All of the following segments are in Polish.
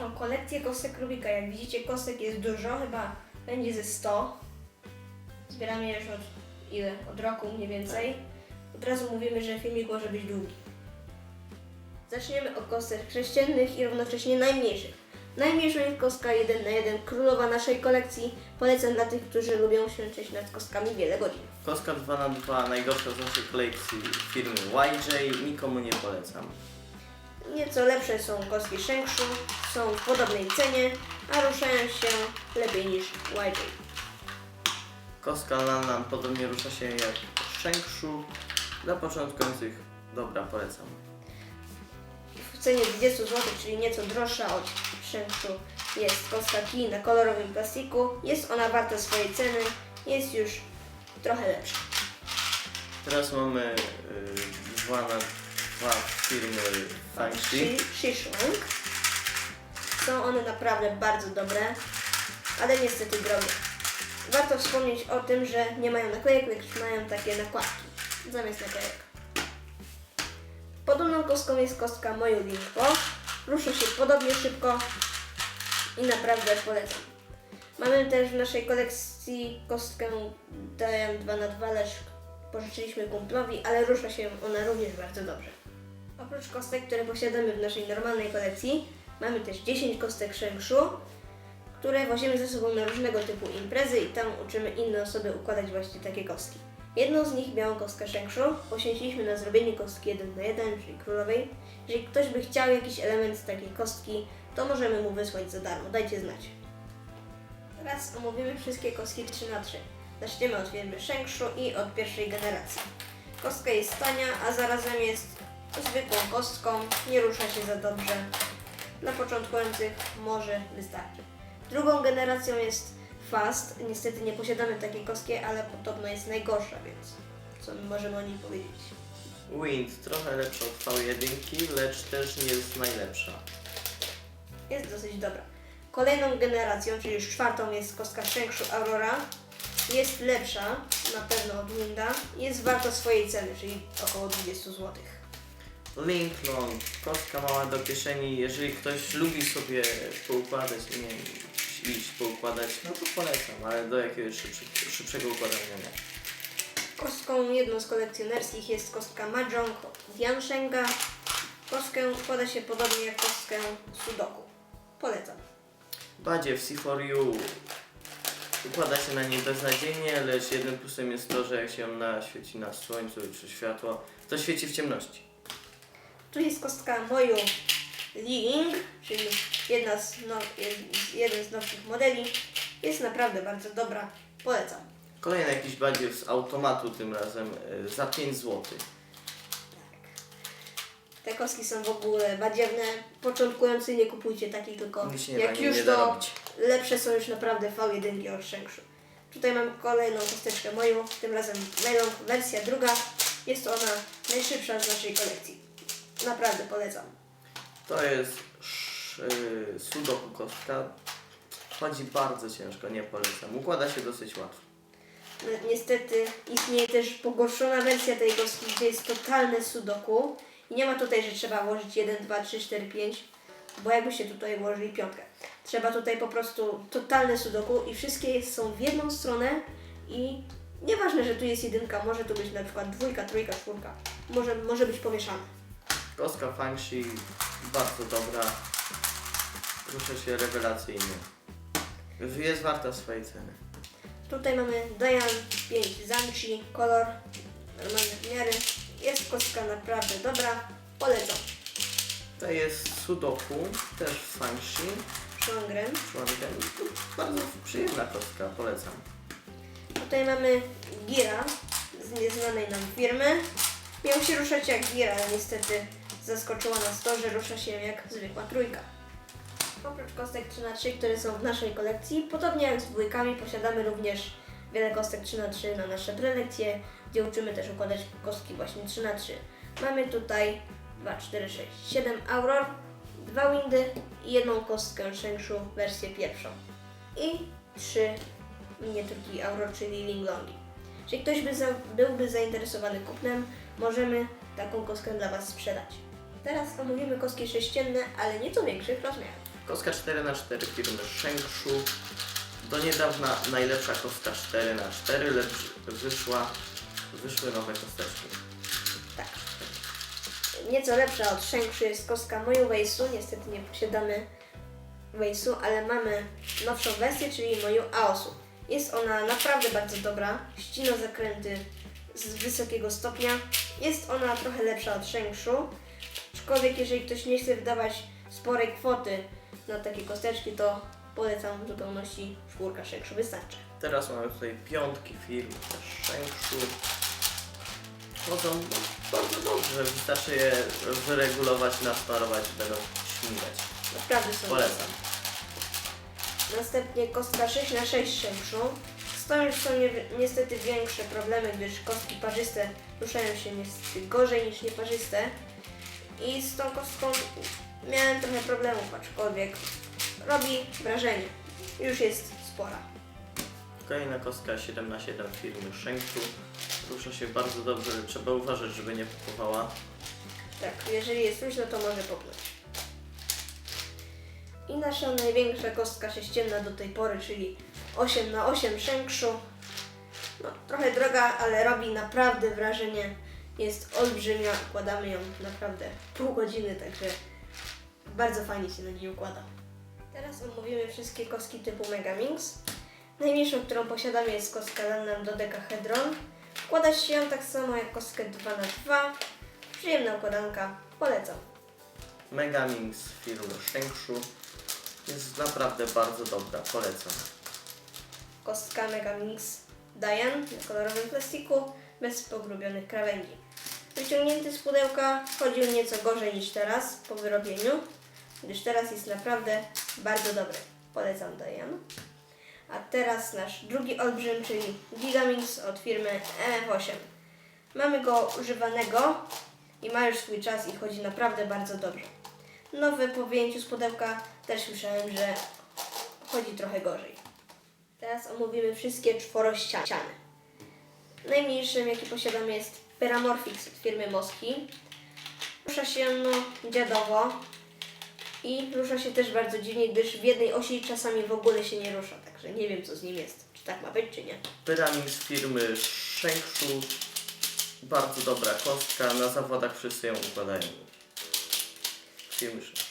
naszą kolekcję kostek Rubika. Jak widzicie, kostek jest dużo, chyba będzie ze 100. Zbieramy je już od ile? Od roku mniej więcej. Od razu mówimy, że filmik może być długi. Zaczniemy od kostek sześciennych i równocześnie najmniejszych. Najmniejszą jest kostka 1 na 1 królowa naszej kolekcji. Polecam dla tych, którzy lubią ślęczyć nad kostkami wiele godzin. Kostka 2 na 2 najgorsza z naszej kolekcji firmy YJ, nikomu nie polecam. Nieco lepsze są kostki Shengshu, są w podobnej cenie, a ruszają się lepiej niż YJ. Kostka Lanlan podobnie rusza się jak Shengshu. Dla początkujących dobra, polecam. W cenie 20 zł, czyli nieco droższa od Shengshu, jest kostka Ki na kolorowym plastiku. Jest ona warta swojej ceny, jest już trochę lepsza. Teraz mamy y, 2 na 2 firmy Fangshi. Shi- Shishwang. Są one naprawdę bardzo dobre, ale niestety drogie. Warto wspomnieć o tym, że nie mają naklejek, lecz mają takie nakładki zamiast naklejek. Podobną kostką jest kostka Moju Lingpo. Rusza się podobnie szybko i naprawdę polecam. Mamy też w naszej kolekcji kostkę Diane 2 na 2 lecz pożyczyliśmy kumplowi, ale rusza się ona również bardzo dobrze. Oprócz kostek, które posiadamy w naszej normalnej kolekcji, mamy też 10 kostek Shengshu, które wozimy ze sobą na różnego typu imprezy i tam uczymy inne osoby układać właśnie takie kostki. Jedną z nich, białą kostkę Shengshu, poświęciliśmy na zrobienie kostki 1 na 1, czyli królowej. Jeżeli ktoś by chciał jakiś element z takiej kostki, to możemy mu wysłać za darmo, dajcie znać. Teraz omówimy wszystkie kostki 3 na 3 Zaczniemy od firmy Shengshu i od pierwszej generacji. Kostka jest tania, a zarazem jest zwykłą kostką, nie rusza się za dobrze. Dla początkujących może wystarczy. Drugą generacją jest Fast. Niestety nie posiadamy takiej kostki, ale podobno jest najgorsza, więc co my możemy o niej powiedzieć? Wind trochę lepsza od V1, lecz też nie jest najlepsza. Jest dosyć dobra. Kolejną generacją, czyli już czwartą jest kostka Shengshu Aurora. Jest lepsza, na pewno od Winda. Jest warta swojej ceny, czyli około 20 zł. Linklon, kostka mała do kieszeni. Jeżeli ktoś lubi sobie poukładać, nie wiem, iść poukładać, no to polecam, ale do jakiegoś szybszego, szybszego układania nie. Kostką jedną z kolekcjonerskich jest kostka Mahjong od Yanshenga. Kostkę układa się podobnie jak kostkę Sudoku. Polecam. Badziew C4U układa się na niej beznadziejnie, lecz jednym plusem jest to, że jak się ona świeci na słońcu czy światło, to świeci w ciemności. Tu jest kostka Moju Ling, czyli jedna z jed- jeden z nowszych modeli. Jest naprawdę bardzo dobra. Polecam. Kolejny jakiś badziew z automatu tym razem y, za 5 zł. Te kostki są w ogóle badziewne. Początkujący nie kupujcie takich, tylko się nie jak da, nie- już nie to dorobić. lepsze są już naprawdę V1 od Shengshu. Tutaj mam kolejną kosteczkę moją, tym razem nylon wersja druga. Jest ona najszybsza z naszej kolekcji. Naprawdę polecam. To jest y, sudoku kostka. Chodzi bardzo ciężko, nie polecam. Układa się dosyć łatwo. No, niestety istnieje też pogorszona wersja tej kostki, gdzie jest totalne sudoku. I nie ma tutaj, że trzeba włożyć 1, 2, 3, 4, 5, bo jakbyście tutaj włożyli piątkę. Trzeba tutaj po prostu totalne sudoku i wszystkie są w jedną stronę i nieważne, że tu jest jedynka, może tu być na przykład dwójka, trójka, czwórka. Może, może być pomieszane. Kostka Fangshi bardzo dobra. Rusza się rewelacyjnie. Jest warta swojej ceny. Tutaj mamy Dian 5 Zanchi, kolor normalny w miarę. Jest kostka naprawdę dobra, polecam. To jest sudoku, też Fangshi. Shongren. Członkiem. Bardzo przyjemna kostka, polecam. Tutaj mamy Gira z nieznanej nam firmy. Miał się ruszać jak Gira, ale niestety zaskoczyła nas to, że rusza się jak zwykła trójka. Oprócz kostek 3 na 3 które są w naszej kolekcji, podobnie jak z dwójkami, posiadamy również wiele kostek 3 na 3 na nasze prelekcje, gdzie uczymy też układać kostki właśnie 3 na 3 Mamy tutaj 2, 4, 6, 7 Auror, dwa Windy i jedną kostkę Shengshu, wersję pierwszą. I trzy miniaturki Auror, czyli Linglongi. Jeżeli ktoś by za, byłby zainteresowany kupnem, możemy taką kostkę dla Was sprzedać. Teraz omówimy kostki sześcienne, ale nieco większych rozmiarów. Kostka 4x4 firmy Shengshu. Do niedawna najlepsza kostka 4x4, lecz wyszła, wyszły nowe kosteczki. Tak. Nieco lepsza od Shengshu jest kostka Moju Wejsu. Niestety nie posiadamy Wejsu, ale mamy nowszą wersję, czyli Moju Aosu. Jest ona naprawdę bardzo dobra. Ścina zakręty z wysokiego stopnia. Jest ona trochę lepsza od Shengshu. Aczkolwiek jeżeli ktoś nie chce wydawać sporej kwoty na takie kosteczki, to polecam w zupełności czwórka Shengshu wystarczy. Teraz mamy tutaj piątki firm też Shengshu. Chodzą bardzo dobrze, wystarczy je wyregulować, nasmarować, będą śmigać. Naprawdę są Polecam. Następnie kostka 6 na 6 Shengshu. Z tą już są nie, niestety większe problemy, gdyż kostki parzyste ruszają się niestety gorzej niż nieparzyste. I z tą kostką miałem trochę problemów, aczkolwiek robi wrażenie. Już jest spora. Kolejna kostka 7 na 7 firmy Shengshu. Rusza się bardzo dobrze, trzeba uważać, żeby nie kupowała. Tak, jeżeli jest luźno, to może popnąć. I nasza największa kostka sześcienna do tej pory, czyli 8 na 8 Shengshu. No, trochę droga, ale robi naprawdę wrażenie. Jest olbrzymia, układamy ją naprawdę pół godziny, także bardzo fajnie się na niej układa. Teraz omówimy wszystkie kostki typu Megamix. Najmniejszą, którą posiadamy jest kostka Lannan Dodecahedron. Układa się ją tak samo jak kostkę 2 na 2 Przyjemna układanka, polecam. Megamix firmy Shengshu jest naprawdę bardzo dobra, polecam. Kostka Megamix Diane na kolorowym plastiku, bez pogrubionych krawędzi. Wyciągnięty z pudełka chodził nieco gorzej niż teraz po wyrobieniu, gdyż teraz jest naprawdę bardzo dobry. Polecam Diane. A teraz nasz drugi olbrzym, czyli Gigamix od firmy EF8. Mamy go używanego i ma już swój czas i chodzi naprawdę bardzo dobrze. Nowy po wyjęciu z pudełka też słyszałem, że chodzi trochę gorzej. Teraz omówimy wszystkie czworościany. Najmniejszym, jaki posiadamy jest Peramorphix od firmy Moski. Rusza się no dziadowo i rusza się też bardzo dziwnie, gdyż w jednej osi czasami w ogóle się nie rusza, także nie wiem co z nim jest, czy tak ma być, czy nie. Pyramid z firmy Shengshu. Bardzo dobra kostka, na zawodach wszyscy ją układają. Firmy Shengshu.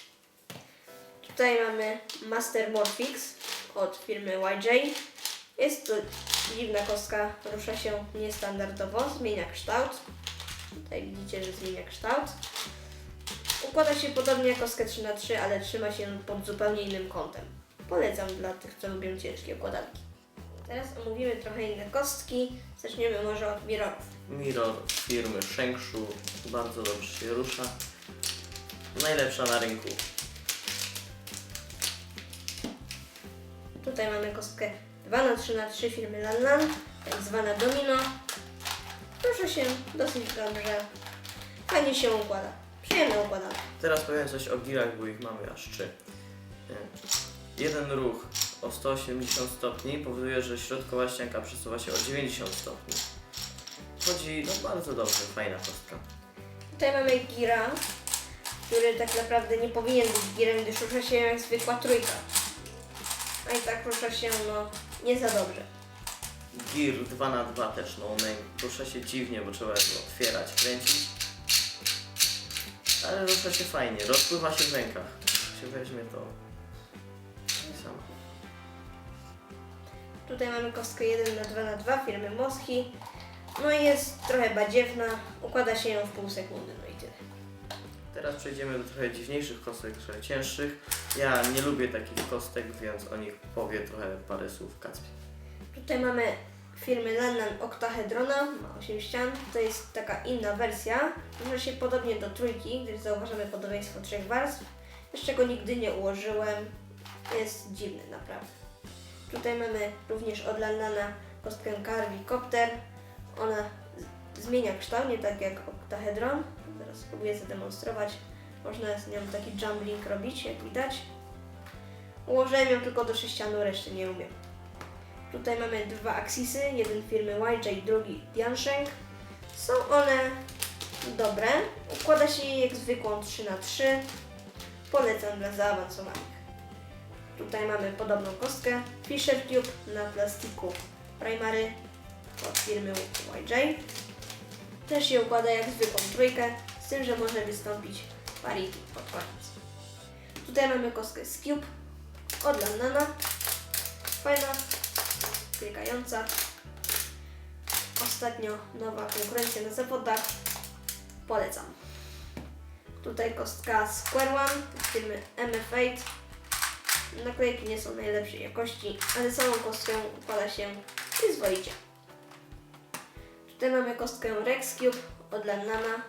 Tutaj mamy Master Morphix od firmy YJ. Jest to dziwna kostka, rusza się niestandardowo, zmienia kształt. Tutaj widzicie, że zmienia kształt. Układa się podobnie jak kostkę 3x3, ale trzyma się pod zupełnie innym kątem. Polecam dla tych, co lubią ciężkie układanki. Teraz omówimy trochę inne kostki. Zaczniemy może od mirrorów. Mirror firmy Shengshu. Bardzo dobrze się rusza. Najlepsza na rynku. Tutaj mamy kostkę 2x3x3 firmy Lanlan, tak zwana Domino. Rusza się dosyć dobrze. Fajnie się układa. Przyjemne układane. Teraz powiem coś o girach, bo ich mamy aż trzy. Nie. Jeden ruch o 180 stopni powoduje, że środkowa ścianka przesuwa się o 90 stopni. Chodzi no bardzo dobrze, fajna kostka. Tutaj mamy gira, który tak naprawdę nie powinien być girem, gdyż rusza się jak zwykła trójka. A i tak rusza się no nie za dobrze. Gear 2 na 2 też no name. Rusza się dziwnie, bo trzeba go otwierać, kręcić. Ale rusza się fajnie, rozpływa się w rękach. Jak się weźmie to... i sama. Tutaj mamy kostkę 1 na 2 na 2 firmy Moski. No i jest trochę badziewna, układa się ją w pół sekundy. Teraz przejdziemy do trochę dziwniejszych kostek, trochę cięższych. Ja nie lubię takich kostek, więc o nich powie trochę parę słów Kacpi. Tutaj mamy firmy Lannan Octahedrona, ma 8 ścian. To jest taka inna wersja. Może się podobnie do trójki, gdyż zauważamy podobieństwo trzech warstw. Jeszcze go nigdy nie ułożyłem. Jest dziwny naprawdę. Tutaj mamy również od Lannana kostkę Carvi Copter. Ona zmienia kształt, nie tak jak Octahedron. Spróbuję zademonstrować. Można z nią taki jumbling robić, jak widać. Ułożyłem ją tylko do sześcianu, reszty nie umiem. Tutaj mamy dwa aksisy, jeden firmy YJ, drugi Diansheng. Są one dobre. Układa się je jak zwykłą 3 na 3 Polecam dla zaawansowanych. Tutaj mamy podobną kostkę Fisher Tube na plastiku Primary od firmy YJ. Też się układa jak zwykłą trójkę, z tym, że może wystąpić parity pod koniec. Tutaj mamy kostkę z Cube od Lannana. Fajna, klikająca. Ostatnio nowa konkurencja na zawodach. Polecam. Tutaj kostka Square One firmy MF8. Naklejki nie są najlepszej jakości, ale samą kostkę układa się przyzwoicie. Tutaj mamy kostkę Rex Cube od Lannana.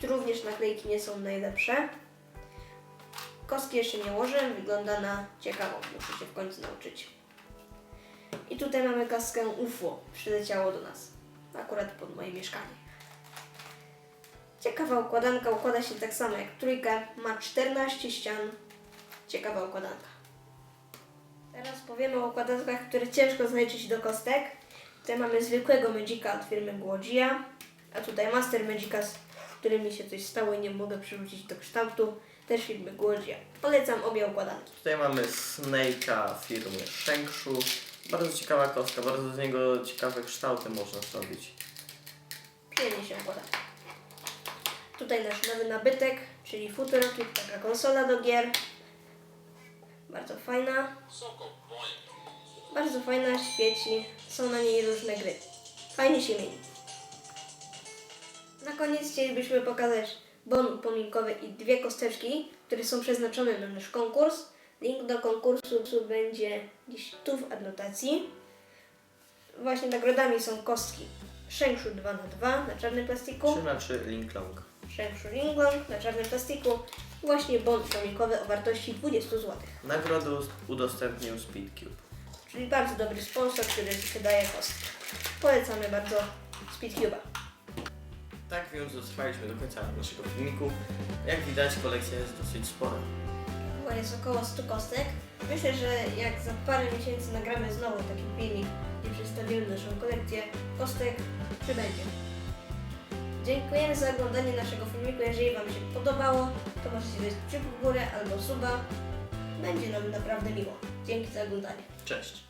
Tu również naklejki nie są najlepsze. Kostki jeszcze nie łożę, wygląda na ciekawą, muszę się w końcu nauczyć. I tutaj mamy kostkę UFO, przyleciało do nas, akurat pod moje mieszkanie. Ciekawa układanka, układa się tak samo jak trójka, ma 14 ścian. Ciekawa układanka. Teraz powiemy o układankach, które ciężko znaleźć do kostek. Tutaj mamy zwykłego Magica od firmy Głodzia, a tutaj Master Magica, z którym mi się coś stało i nie mogę przywrócić do kształtu, też firmy Głodzia. Polecam obie układanki. Tutaj mamy Snake'a firmy Shengshu. Bardzo ciekawa kostka, bardzo z niego ciekawe kształty można zrobić. Przyjemnie się układa. Tutaj nasz nowy nabytek, czyli Futurokit, taka konsola do gier. Bardzo fajna. Bardzo fajna, świeci. Są na niej różne gry. Fajnie się mieni. Na koniec chcielibyśmy pokazać bon upominkowy i dwie kosteczki, które są przeznaczone na nasz konkurs. Link do konkursu będzie gdzieś tu w adnotacji. Właśnie nagrodami są kostki Shengshu 2 na 2 na czarnym plastiku, 3 na 3 Link Long. Shengshu Ringlong na czarnym plastiku właśnie bon upominkowy o wartości 20 zł. Nagrodę udostępnił Speedcube. Czyli bardzo dobry sponsor, który wydaje kostki. Polecamy bardzo Speedcube'a. Tak więc dotrwaliśmy do końca naszego filmiku. Jak widać kolekcja jest dosyć spora. Chyba jest około 100 kostek. Myślę, że jak za parę miesięcy nagramy znowu taki filmik i przedstawimy naszą kolekcję kostek, przybędzie. Dziękujemy za oglądanie naszego filmiku. Jeżeli Wam się podobało, to możecie dać kciuk w górę albo suba. Będzie nam naprawdę miło. Dzięki za oglądanie. Cześć!